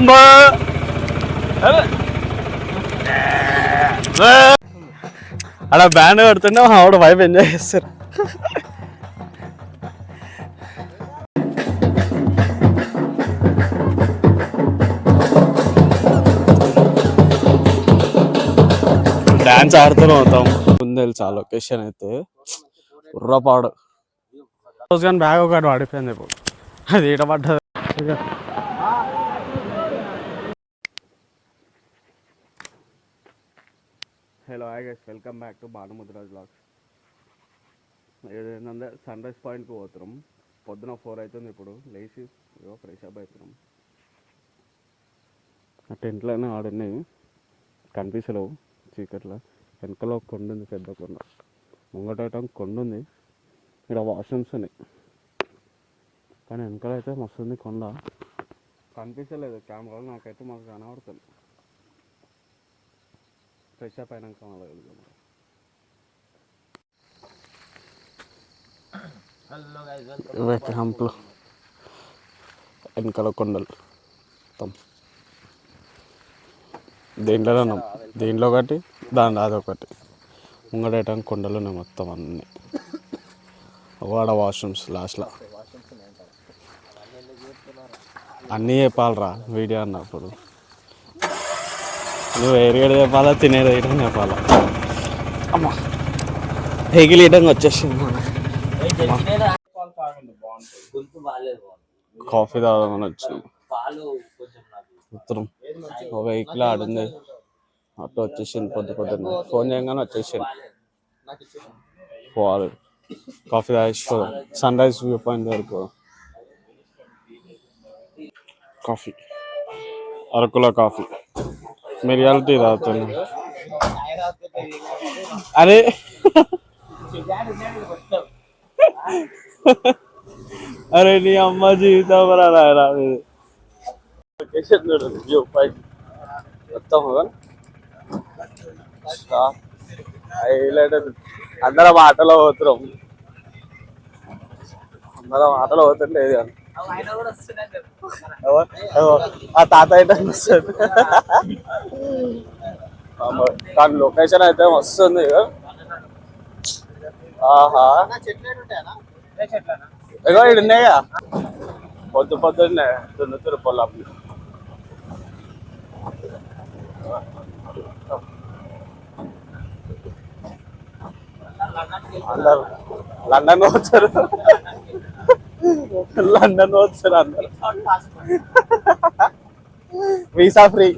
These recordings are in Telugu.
బాంబు అలా బ్యాండ్ కొడుతుంటే మా ఆవిడ వైపు ఎంజాయ్ చేస్తారు. డ్యాన్స్ ఆడుతూనే అవుతాం ముందు తెలుసా లొకేషన్ అయితే ఉర్రపాడు రోజు కానీ బ్యాగ్ ఒకటి పడిపోయింది ఇప్పుడు. అది ఈడ పడ్డది hello hi guys welcome back to Bhanumudraj blogs ఏంటంటే సన్ రైజ్ పాయింట్కి పోతున్నాం. పొద్దున ఫోర్ అవుతుంది ఇప్పుడు. లేచి ఏదో ఫ్రెష్ అప్ అవుతున్నాం ఆ టెంట్లోనే ఆడున్నాయి. కనిపించలేవు చీకట్లో. వెనకలో కొండ ఉంది పెద్ద కొండ. ముంగటం కొండ ఉంది. ఇక్కడ వాష్రూమ్స్ ఉన్నాయి. కానీ వెనకలో అయితే మస్తు ఉంది కొండ. కనిపించలేదు కెమెరాలో నాకైతే మాకు కనబడుతుంది ఫ్రెష్ అప్ అయినాక మళ్ళీ వెళ్దాం ఇవైతే హంపులు వెనకాల కొండలు. మొత్తం దీంట్లోనే ఉన్నాం దీంట్లో ఒకటి దాని అదొకటి ముంగడేయటానికి కొండలు ఉన్నాయి మొత్తం అన్నీ. వాడ వాష్రూమ్స్ లాస్ట్లో. అన్నీ చెప్పాలరా వీడియో అన్నప్పుడు. నువ్వు ఏరియాడు చెప్పాలా తినేది వేయడం చెప్పాలా? అమ్మా. ఇయటంగా వచ్చేసింది. కాఫీ తాగమని నాకు ఉత్తరం. ఒక వెహికల్ ఆడింది. అట్లా వచ్చేసింది పొద్దు పొద్దున్న. ఫోన్ చేయగానే వచ్చేసింది. పోవాలి కాఫీ తాగేసి సన్ రైజ్ వ్యూ పాయింట్ వరకు. కాఫీ. అరకుల కాఫీ. మిరియాల టీ తాగుతుంది అరే అరే నీ అమ్మ జీవితం రా రాయరా మొత్తం అందరం ఆటలో పోతున్నాం అందరం ఆటలో పోతుండేది కానీ ఆ తాత అయితే వస్తుంది కానీ లొకేషన్ అయితే వస్తుంది ఆహా. ఎగో ఇక్కడ ఉన్నాయా పొద్దు పొద్దున్నే దున్నుతురు పొలం అందరు లండన్ వచ్చారు లండన్ వచ్చారు అందరు. Visa free.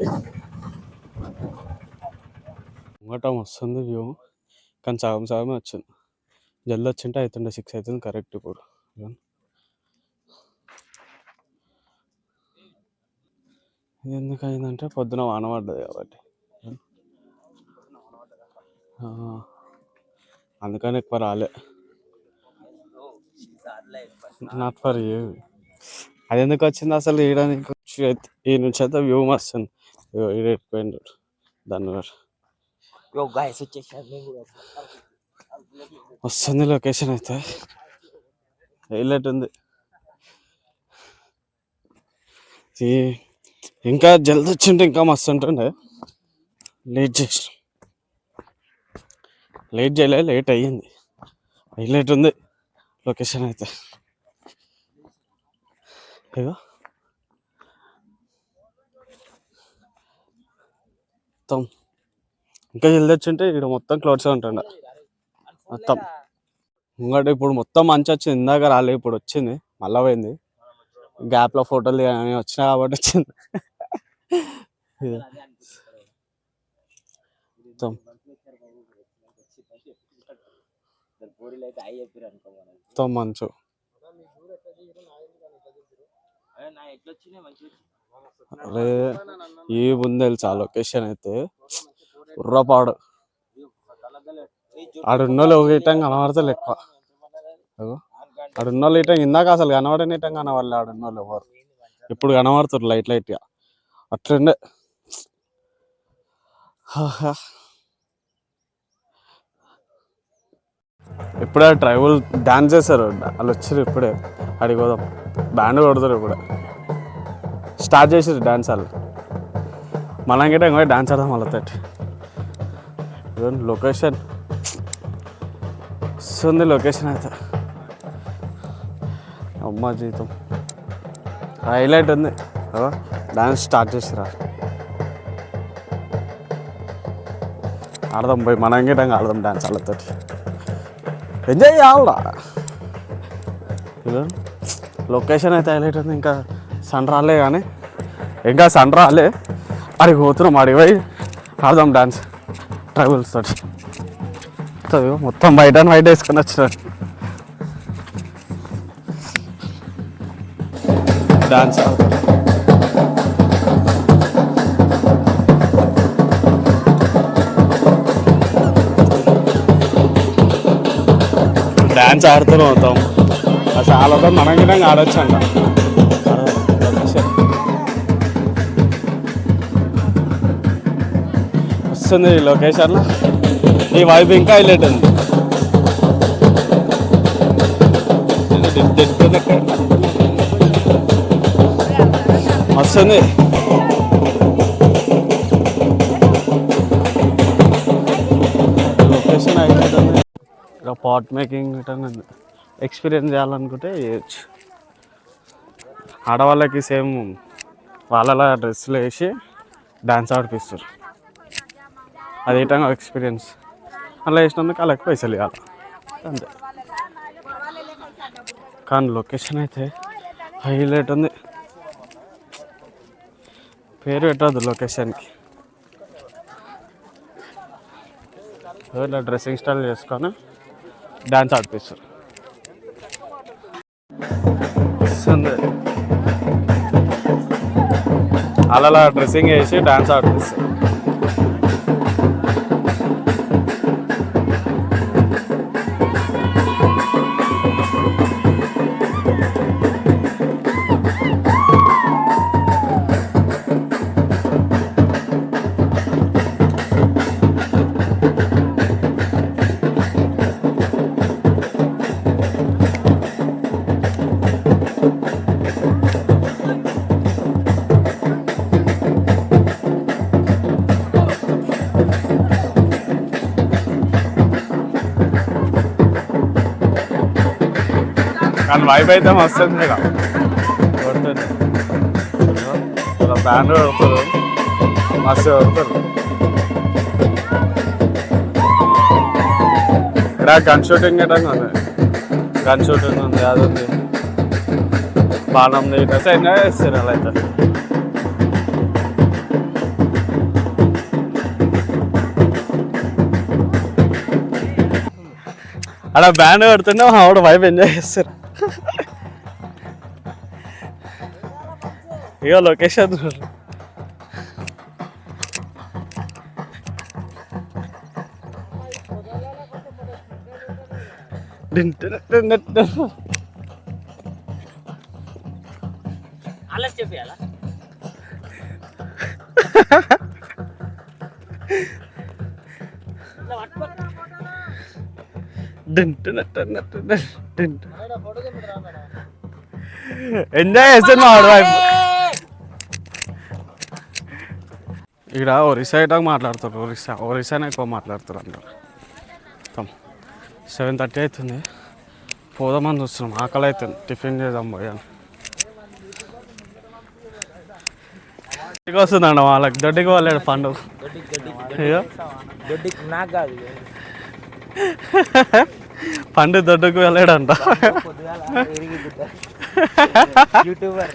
ముంగటం వస్తుంది వ్యూ. కానీ సగం సగమే వచ్చింది. జల్ది వచ్చింటే అవుతుండే సిక్స్ అవుతుంది కరెక్ట్ ఇప్పుడు. ఇది ఎందుకు అయిందంటే పొద్దున వాన పడ్డది కాబట్టి. అందుకని ఎక్కువ రాలే. నాట్ ఫర్ యూ అది ఎందుకు వచ్చింది అసలు ఈడ నీకు చే- ఈ నుంచి అయితే వ్యూ మస్తుంది ఇగో ఈడ ఎక్కిపోయిండు దాన్ని కూడా. యో గాయస్ వచ్చేసారు మేము కూడా వస్తుంది లొకేషన్ అయితే. హైలైట్ ఉంది. ఇంకా జల్ది వచ్చింటే ఇంకా మస్తు ఉంటుండే. లేట్ చేసిన లేట్ చేయలే లేట్ అయ్యింది. హైలైట్ ఉంది. లొకేషన్ అయితే. ఇగో మొత్తం ఇంకా జల్ది ఇక్కడ మొత్తం క్లౌడ్స్ ఉంటుండ. మొత్తం. ముంగట ఇప్పుడు మొత్తం మంచి వచ్చింది. ఇందాక రాలే ఇప్పుడు వచ్చింది. మళ్ళా పోయింది. గ్యాప్లో ఫోటోలు దిగాలని వచ్చినా కాబట్టి వచ్చింది. మొత్తం మొత్తం మంచు. అరే ఏముంది ఈ తెలుసా లొకేషన్ అయితే? ఉర్రపాడు ఆడున్నోళ్ళు ఒక ఇటం కనబడతలు ఎక్కువ. ఆడున్నోళ్ళు ఇటం ఇందాక అసలు కనబడని ఇటం కనబడలే ఆడున్నోళ్ళు ఎవరు. ఇప్పుడు కనబడుతున్నారు లైట్ లైట్గా అట్లుండే ఇప్పుడే ట్రైబల్ డ్యాన్స్ చేశారు. వాళ్ళు వచ్చారు ఇప్పుడే. అడిగి పోదాం. బ్యాండ్ కొడతారు ఇప్పుడే. స్టార్ట్ చేసి డ్యాన్స్ వాళ్ళు మనం గిట్ట ఇంకా డ్యాన్స్ ఆడదాం వాళ్ళతో లొకేషన్. వస్తుంది లొకేషన్ అయితే. అమ్మ జీతం. హైలైట్ ఉంది. డ్యాన్స్ స్టార్ట్ చేసిరా ఆడదాం పోయి మనం గిట్టంగా ఆడదాం డ్యాన్స్ వాళ్ళతో ఎంజాయ్ చేయాలరా లొకేషన్ అయితే హైలైట్ ఉంది. ఇంకా సన్ రాలే కానీ ఇంకా సన్ రాలే. అడిగి పోతున్నాం అడిగి పోయి ఆడదాం డాన్స్ ట్రైబుల్స్ తోటి. మొత్తం బయట బయట వేసుకొని వచ్చినాడు డాన్స్ డ్యాన్స్ ఆడుతూనే అవుతాం అసలు వాళ్ళతో మనం కూడా ఆడొచ్చు అంట వస్తుంది ఈ లొకేషన్లో ఈ వైబ్ ఇంకా హైలైట్ ఉంది వస్తుంది పాట్ మేకింగ్ ఎక్స్పీరియన్స్ చేయాలనుకుంటే చేయొచ్చు. ఆడవాళ్ళకి సేమ్ వాళ్ళలా డ్రెస్సులు వేసి డ్యాన్స్ ఆడిపిస్తారు. అది ఏటంగా ఎక్స్పీరియన్స్? అలా వేసినందుకు వాళ్ళకి పైసలు ఇవ్వాలి. అంతే. కానీ లొకేషన్ అయితే హైలైట్ ఉంది. పేరు పెట్టద్దు లొకేషన్కి. డ్రెస్సింగ్ స్టైల్ చేసుకొని డ్యాన్స్ ఆడిపిస్తారు. అలా డ్రెస్సింగ్ వేసి డ్యాన్స్ ఆడిపిస్తారు. కానీ వైబ్ అయితే వస్తుంది ఇక కొడుతుంది ఇలా బ్యాండ్ కొడుతుంది మస్తు కొడుతుంది ఇక్కడ గన్ షూటింగ్ గిట్టంగా ఉంది గన్ షూటింగ్ ఉంది అది ఉంది బాణం ఇట్లా ఎంజాయ్ చేస్తారు అలా అయితే అలా బ్యాండ్ కొడుతుంటే ఆవిడ వైపు ఎంజాయ్ చేస్తారు ఇక లొకేషన్ అలా చెప్పేయాలా ఎంజాయ్ చేస్తున్నా ఇక్కడ ఒరిస్సా ఇటా మాట్లాడతారు ఒరిస్సా ఒరిస్సానే ఎక్కువ మాట్లాడతారు అంటారు మొత్తం సెవెన్ థర్టీ అవుతుంది పోదామని చూస్తున్నాం. ఆకలి అవుతుంది టిఫిన్ చేద్దాం పోయాను దొడ్డికి వస్తుందండి వాళ్ళకి. దొడ్డికి వాళ్ళాడు కాదు పండు దొడ్డుకు వెళ్ళాడంట YouTuber.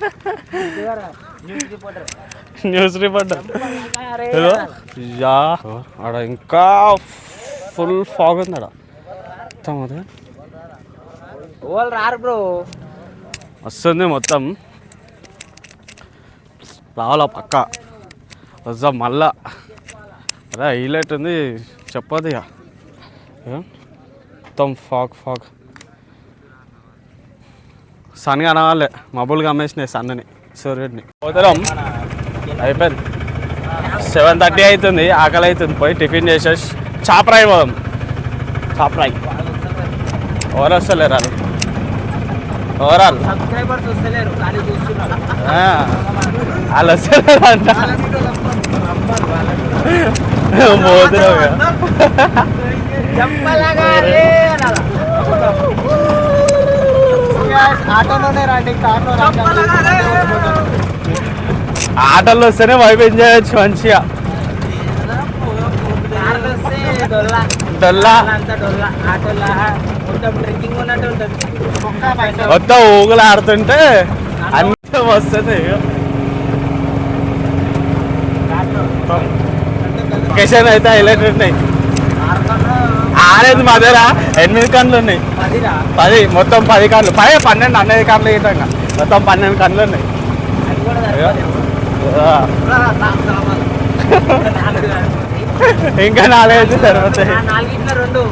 News reporter. News reporter ఏదో? యా. ఆడ ఇంకా ఫుల్ ఫాగ్ ఉంది ఆడ మొత్తం వాళ్ళు రారు బ్రో. వస్తుంది మొత్తం. రావాలా పక్క. వద్దాం మళ్ళా. అదే హైలైట్ ఉంది. చెప్పదు ఇక. మొత్తం ఫాగ్ ఫాగ్ సన్ కనవాలే మబ్బులుగా అమ్మేసినాయి సన్నని. సూర్యుడిని. పోతాం అయిపోయింది. సెవెన్ థర్టీ అవుతుంది ఆకలి అవుతుంది. పోయి టిఫిన్ చేసేసి చాపరాయి పోదాం. చాపరాయి ఎవరు వస్తలేరు అది ఓవరాల్ సబ్స్క్రైబర్స్ వస్తలేరు కానీ చూస్తున్నారు. ఆటోలోనే రండి కార్లో ఆటోలో వస్తేనే వైపు ఎంజాయ్ చేయొచ్చు మంచిగా. డొల్లా. ఆటోలా మొత్తం ఊగులు ఆడుతుంటే అన్ని వస్తుంది లొకేషన్ అయితే హైలైట్ ఉన్నాయి. ఆరేది మా దగ్గర. ఎనిమిది కన్నులు ఉన్నాయి. పది మొత్తం పది కన్నులు పది పన్నెండు అన్నది కన్నులు గిట్టంగా మొత్తం పన్నెండు కన్నులు ఉన్నాయి. ఇంకా నాలుగైదు సరిపోతాయి ఆ నాలుగిట్లో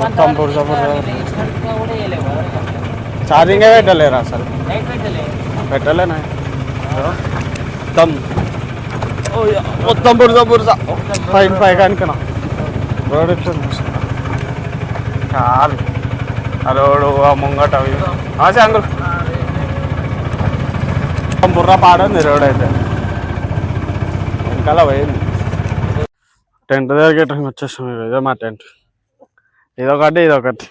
మొత్తం బురద బురద ఛార్జింగ్ పెట్టలేరు అసలు? పెట్టలేనా? మొత్తం. మొత్తం బురద బురద పైన పై కనుకనా రోడ్ చాలు. ఆ రోడ్డు ఆ ముంగట అవి. ఆశ అంకుల్. మొత్తం బుర్ర పాడుంది రోడ్ అయితే. వెనకాల పోయింది. టెంట్ దగ్గర టైం వచ్చేసాం ఇదే మా టెంట్. ఇదొకటి ఇదొకటి.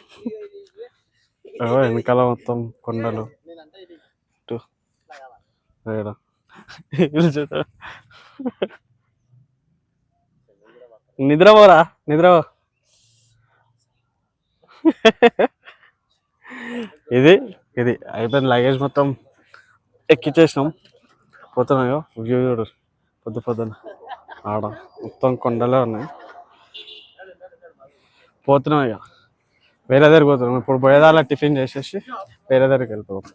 ఓ వెనకాల మొత్తం కొండలు. నిద్రపోరా నిద్రపో ఇది ఇది. అయిపోయింది లగేజ్ మొత్తం ఎక్కిచ్చేసినాం. పోతున్నాయో? వ్యూ చూడు. పొద్దు పొద్దున ఆడ మొత్తం కొండలే ఉన్నాయి. పోతున్నాం ఇక. వేరే దగ్గరికి పోతున్నాం. ఇప్పుడు పోయేదాలా టిఫిన్ చేసేసి వేరే దగ్గరికి వెళ్ళిపోతాం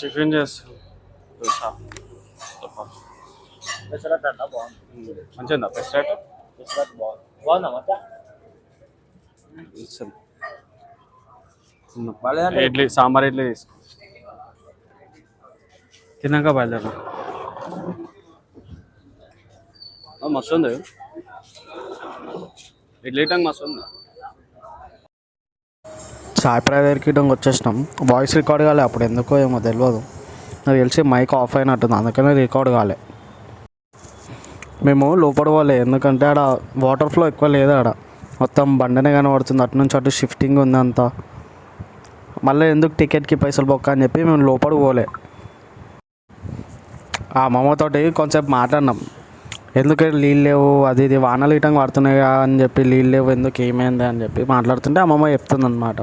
టిఫిన్ చేస్తాం. పెసరట్ బాలేదంటే? ఇడ్లీ సాంబార్ ఇడ్లీ తీసుకో. తిన్నాక బయలుదేరా మస్తు ఉంది. ఇడ్లీ టంగ్ మస్తు చాయ్ దగ్గరికి వచ్చేసినాం. వాయిస్ రికార్డ్ కాలే అప్పుడు ఎందుకో ఏమో తెలియదు నాకు తెలిసి మైక్ ఆఫ్ అయినట్టుంది అందుకనే రికార్డ్ కాలే. మేము లోపడవాలి పోలే ఎందుకంటే ఆడ వాటర్ ఫ్లో ఎక్కువ లేదు ఆడ. మొత్తం బండనే కనబడుతుంది అటు నుంచి అటు షిఫ్టింగ్ ఉంది అంతా. మళ్ళీ ఎందుకు టికెట్కి పైసలు బొక్క అని చెప్పి మేము లోపలికి పోలే. ఆ మామతోటి కొంచెంసేపు మాట్లాడినాం. ఎందుకంటే నీళ్ళు లేవు అది ఇది వానలు ఇటంగా పడుతున్నాయి కదా అని చెప్పి నీళ్ళు లేవు ఎందుకు ఏమైంది అని చెప్పి మాట్లాడుతుంటే అమ్మమ్మ చెప్తుంది అనమాట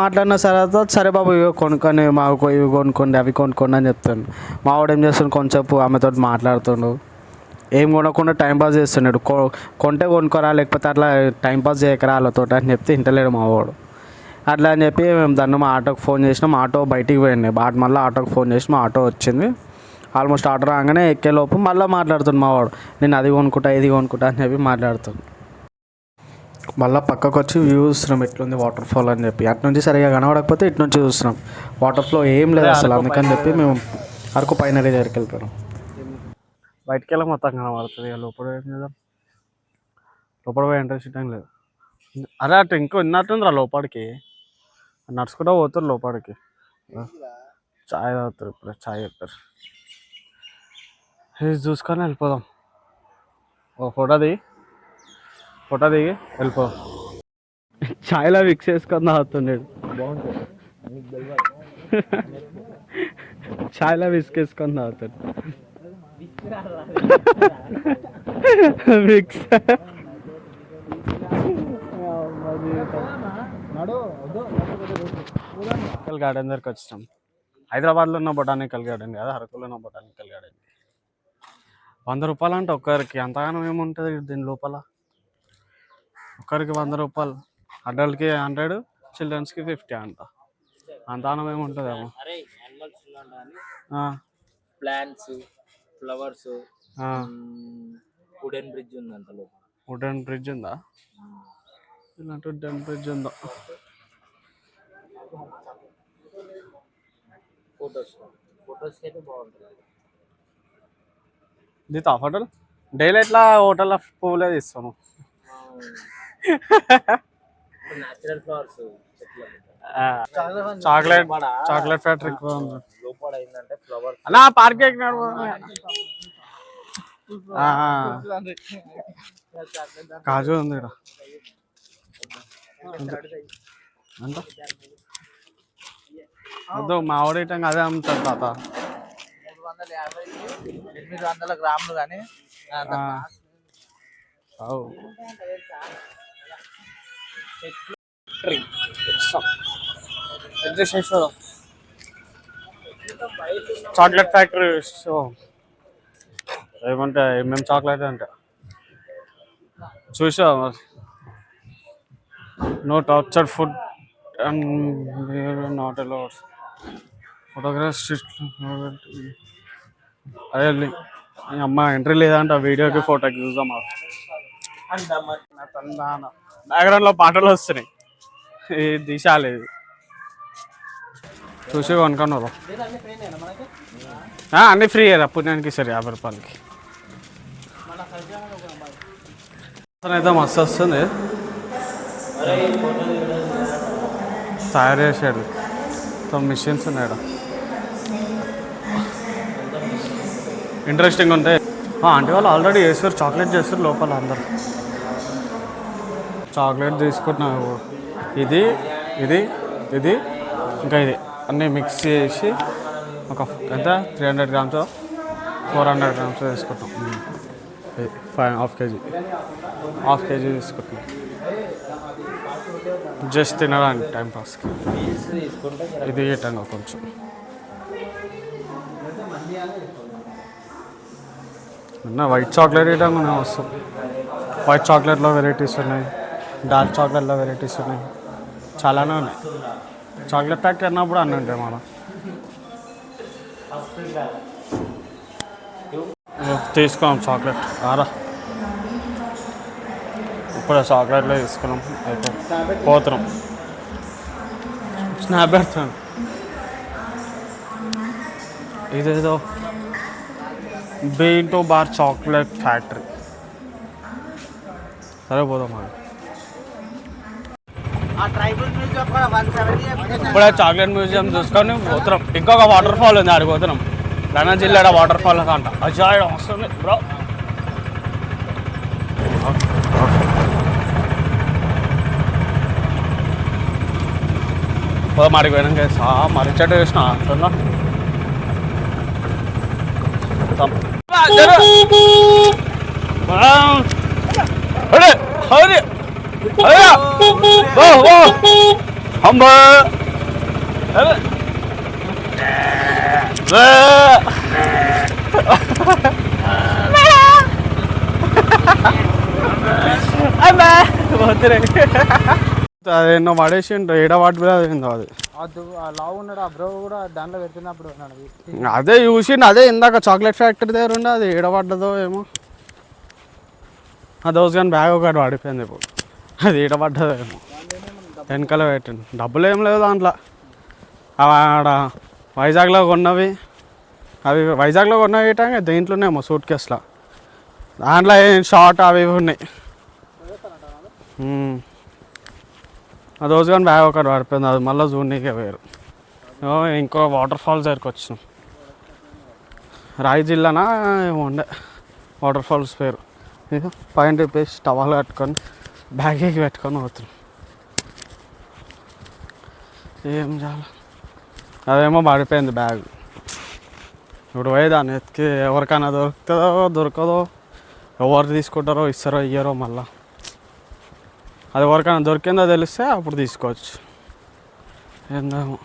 మాట్లాడిన తర్వాత సరే బాబు ఇవి కొనుక్కొని మాకు ఇవి కొనుక్కోండి అవి కొనుక్కోండి అని చెప్తాను మా వాడు ఏం చేస్తుండు కొంచెంసేపు ఆమెతో మాట్లాడుతుండు. ఏం కొనకుండా టైం పాస్ చేస్తున్నాడు కొ కొంటే కొనుక్కోరా లేకపోతే అట్లా టైం పాస్ చేయకరా వాళ్ళతో అని చెప్తే ఇంటలేడు మా వాడు. అట్లా అని చెప్పి మేము దాన్ని మా ఆటోకి ఫోన్ చేసినాం. ఆటో బయటికి పోయింది. బాట్ మళ్ళీ ఆటోకి ఫోన్ చేసి మా ఆటో వచ్చింది. ఆల్మోస్ట్ ఆటో రాగానే ఎక్కేలోపు మళ్ళీ మాట్లాడుతుంది మా వాడు నేను అది కొనుక్కుంటా ఇది కొనుక్కుంటా అని చెప్పి మాట్లాడుతుంది. మళ్ళీ పక్కకు వచ్చి వ్యూ చూస్తున్నాం ఎట్లుంది వాటర్ ఫాల్ అని చెప్పి. అటు నుంచి సరిగా కనబడకపోతే ఇటు నుంచి చూస్తున్నాం. వాటర్ ఫ్లో ఏం లేదు అసలు అందుకని చెప్పి మేము అరకు పైన దగ్గరికి వెళ్తున్నాం బయటికి వెళ్ళి మొత్తం కనబడుతుంది లోపల ఏం చేద్దాం? లోపల పోయి ఎంట్రెన్స్ ఇవ్వడం లేదు. అరే అటు ఇంకో ఉన్నట్టుందిరా లోపలికి. నడుచుకుంటూ పోతారు లోపలికి. చాయ్ తాగుతారు ఇప్పుడు చాయ్ చెప్తారు ఇది చూసుకొని వెళ్ళిపోదాం ఓ ఫోటో దిగి ఫోటో దిగి వెళ్ళిపోదాం చాయ్లో మిక్స్ చేసుకొని తాగుతున్నాడు చాయ్లో మిక్స్ చేసుకొని తాగుతాడు మిక్స్ బొటానికల్ గార్డెన్ దగ్గరికి వచ్చినాం హైదరాబాద్లో ఉన్న బొటానికల్ గార్డెన్ కదా అరకులో ఉన్న బొటానికల్ గార్డెన్ వంద రూపాయలు అంటే ఒక్కరికి ఎంతగానో ఏముంటుంది దీని లోపల? ఒక్కరికి వంద రూపాయలు. అడల్ట్కి హండ్రెడ్ చిల్డ్రన్స్కి ఫిఫ్టీ అంట. అంతగానం ఉన్నాయని ఆ, ప్లాంట్స్ ఫ్లవర్స్. వుడెన్ బ్రిడ్జ్ ఉందంట లోపల. వుడెన్ బ్రిడ్జ్ ఉందా? ఇలాంటి వుడెన్ బ్రిడ్జ్ ఉందా? ఫొటోస్ ఫొటోస్కి అయితే బాగుంటుంది. దితా హోటల్? డైలీ ఎట్లా హోటల్లో పువ్వులే తీస్తాను. చాక్లెట్ చాక్లెట్ ఫ్యాక్టరీ అలా పార్క్ కాజు ఉంది అంత. వద్దు మా ఆవిడ అదే అమ్ముతాడు తాత. వందల యాభై ఎనిమిది వందల గ్రాములు కానీ చాక్లెట్ ఫ్యాక్టరీ సో ఏమంటే ఏమేమి చాక్లెట్ అంటే? చూసా no torture food and not allowed photograph అదే అమ్మ ఎంట్రీ లేదంటే ఆ వీడియోకి ఫోటోకి చూద్దాం బ్యాక్గ్రౌండ్లో పాటలు వస్తున్నాయి. ఇది దిశాలేదు చూసి కొనుక్కున్నారు ఆ, అన్ని ఫ్రీ కదా పుణ్యానికి సరే యాభై రూపాయలకి. అయితే మస్తు వస్తుంది. తయారు చేసాడు మొత్తం మిషన్స్ ఉన్నాయి ఇంట్రెస్టింగ్ ఉంటాయి. ఆంటీ వాళ్ళు ఆల్రెడీ చేస్తారు చాక్లెట్ చేస్తారు లోపల అందరు. చాక్లెట్ తీసుకున్నావు ఇది ఇది ఇది ఇంకా ఇది. అన్నీ మిక్స్ చేసి ఒక ఎంత? Three hundred grams four hundred grams తీసుకుంటాం. Five half kg half kg తీసుకుంటాం జస్ట్ తినడానికి టైం పాస్కి ఇది టన్ కొంచెం. నిన్న వైట్ చాక్లెట్ ఇటంగా ఉన్నాయి వస్తాం. వైట్ చాక్లెట్లో వెరైటీస్ ఉన్నాయి డార్క్ చాక్లెట్లో వెరైటీస్ ఉన్నాయి. చాలానే ఉన్నాయి. చాక్లెట్ ఫ్యాక్టరీ అన్నప్పుడు అన్నీ ఉంటాయి మన తీసుకున్నాం చాక్లెట్ ఆరా ఇప్పుడు చాక్లెట్లో తీసుకున్నాం. అయితే పోతున్నాం. స్నాప్ పెడతాను ఇదేదో బీటో బార్ చాక్లెట్ ఫ్యాక్టరీ. సరే పోదాం ఇప్పుడే చాక్లెట్ మ్యూజియం చూసుకొని పోతున్నాం. ఇంకొక వాటర్ ఫాల్ ఉంది ఆడికి పోతున్నాం. రంగం జిల్లా వాటర్ ఫాల్ అంట. అజాయ్ వస్తుంది బ్రో. పో మరికి పోయినాక సా మరి చెట్టు వేసిన చూద్దాం. తమ్. ఆ, అరే, అరే, అరే, ఓ, ఓ, అంబ, అరే. ఆ. అమ్మా, పోతురే. అదేన్నో పడేసిండు ఏడ వాటి అదేందో అది. లావు ఉన్నాడు ఆ బ్రో కూడా దాంట్లో పెట్టినప్పుడు అదే చూసిండు అదే ఇందాక చాక్లెట్ ఫ్యాక్టరీ దగ్గర ఉండే అది ఏడబడ్డదో ఏమో. ఆ దోస్ కానీ బ్యాగ్ ఒకటి పడిపోయింది ఇప్పుడు. అది ఏడబడ్డదో ఏమో. వెనకాల పెట్టండి. డబ్బులు ఏం లేవు దాంట్లో. అవి ఆడ వైజాగ్లో కొన్నవి అవి వైజాగ్లో కొన్నవి ఏంటంటే దేంట్లోనేమో సూట్ కేసులో. దాంట్లో ఏం షార్ట్ అవి ఇవి ఉన్నాయి. ఆ రోజు కానీ బ్యాగ్ ఒకటి పడిపోయింది అది మళ్ళీ చూడనీకే వేరు. ఇంకో వాటర్ ఫాల్స్ దగ్గరికి వచ్చినాం. రాయి జిల్లానా ఏమో ఉండే. వాటర్ ఫాల్స్ పేరు. ఇక పైన రిపేసి టవాల్ కట్టుకొని బ్యాగ్ పెట్టుకొని పోతున్నాం. ఏం చాలా అదేమో పడిపోయింది బ్యాగ్ ఇప్పుడు పోయి దాన్ని ఎత్తికి ఎవరికైనా దొరుకుతుందో దొరకదో ఎవరు తీసుకుంటారో ఇస్తారో ఇయ్యారో మళ్ళా. అది ఎవరికైనా దొరికిందో తెలిస్తే అప్పుడు తీసుకోవచ్చు. ఏందేమో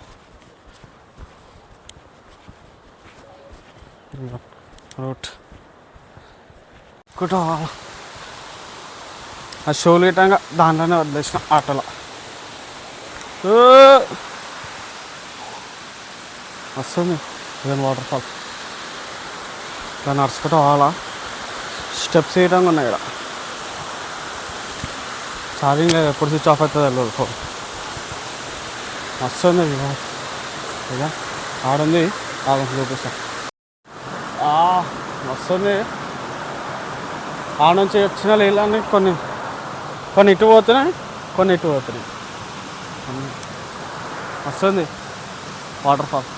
రూట్. కుటో ఆ షోలు గిట్టంగా దాంట్లోనే వదిలేసిన ఆటలో. వస్తుంది. ఇదేం వాటర్ ఫాల్ దాన్ని నడుచుకుంటూ పోవాలా? స్టెప్స్ వేయటంగా ఉన్నాయి ఇక్కడ. ఛార్జింగ్ లేదు ఎప్పుడు స్విచ్ ఆఫ్ అవుతుంది తెలియదు ఫోన్. వస్తుంది ఇక ఆడుంది ఆగ చూపిస్తా. ఆ, వస్తుంది ఆ నుంచి వచ్చిన నీళ్ళని కొన్ని కొన్ని ఇటు పోతున్నాయి కొన్ని ఇటు పోతున్నాయి. వస్తుంది వాటర్ ఫాల్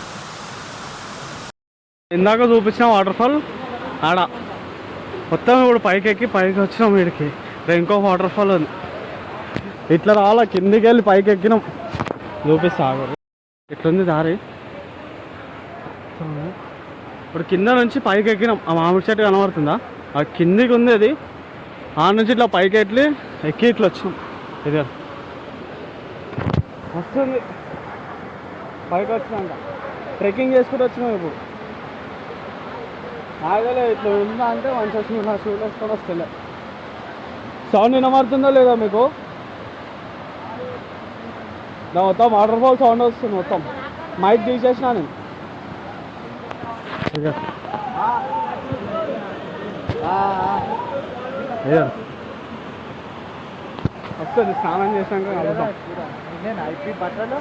ఇందాక చూపించిన వాటర్ ఫాల్ ఆడ. మొత్తం ఇప్పుడు పైకి ఎక్కి పైకి వచ్చినాం వీడికి ఇంకో వాటర్ ఫాల్ ఉంది. ఇట్లా రావాలా కిందికి వెళ్ళి పైకి ఎక్కినాం చూపిస్తా ఆగు. ఇట్లుంది దారి ఇప్పుడు కింద నుంచి పైకి ఎక్కినాం ఆ మామిడి చెట్టు కనబడుతుందా? ఆ కిందికి ఉంది అది. ఆ నుంచి ఇట్లా పైకి ఎట్లి ఎక్కి ఇట్లా వచ్చినాం. ఇది వస్తుంది. పైకి వచ్చినాక ట్రెక్కింగ్ చేసుకుంటూ వచ్చినాం ఇప్పుడు. ఆగలే ఇట్లా ఉందా అంటే మంచి వచ్చింది నా షూలు వేసుకొని వస్తలే. సౌండ్ వినబడుతుందా లేదా మీకు? నా మొత్తం వాటర్ ఫాల్ సౌండ్ వస్తుంది మొత్తం. మైక్ తీసేసిన నేను. వస్తుంది స్నానం చేసినాక కలుద్దాం. నేను ఐపీ బట్టలు